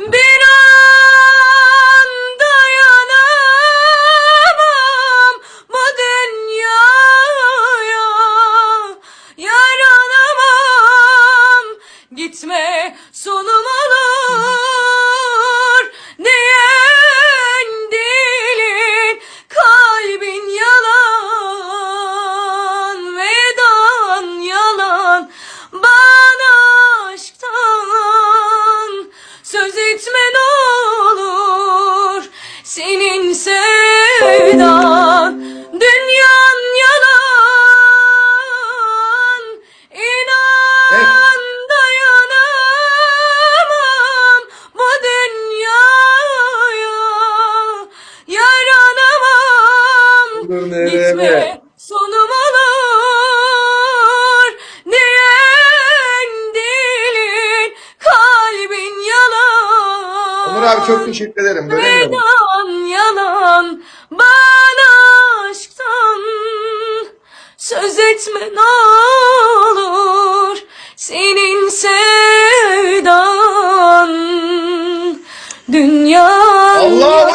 Bir an dayanamam bu dünyaya. Yaranamam. Gitme sonum olur nereye? Gitme sonum olur neren dilin kalbin yalan. Onur abi çok teşekkür ederim. Bölemiyorum. Vedan yalan bana aşktan söz etme ne olur senin sevdan dünya. Allah